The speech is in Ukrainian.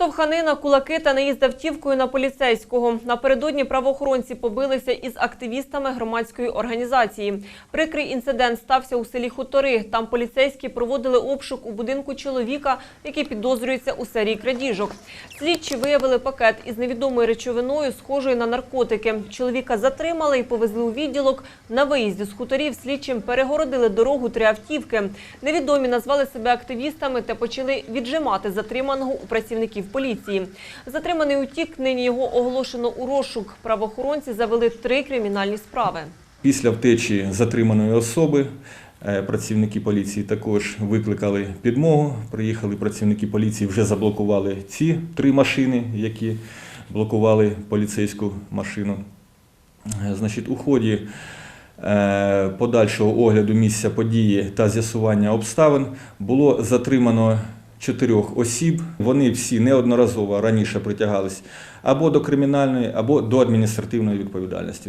Штовханина, кулаки та наїзд автівкою на поліцейського. Напередодні правоохоронці побилися із активістами громадської організації. Прикрий інцидент стався у селі Хутори. Там поліцейські проводили обшук у будинку чоловіка, який підозрюється у серії крадіжок. Слідчі виявили пакет із невідомою речовиною, схожою на наркотики. Чоловіка затримали і повезли у відділок. На виїзді з хуторів слідчим перегородили дорогу три автівки. Невідомі назвали себе активістами та почали віджимати затриманого у працівників поліції. Затриманий утік, нині його оголошено у розшук. Правоохоронці завели три кримінальні справи. Після втечі затриманої особи е, працівники поліції також викликали підмогу. Приїхали працівники поліції, вже заблокували ці три машини, які блокували поліцейську машину. Е, Значить, у ході е, подальшого огляду місця події та з'ясування обставин було затримано чотирьох осіб. Вони всі неодноразово раніше притягались або до кримінальної, або до адміністративної відповідальності.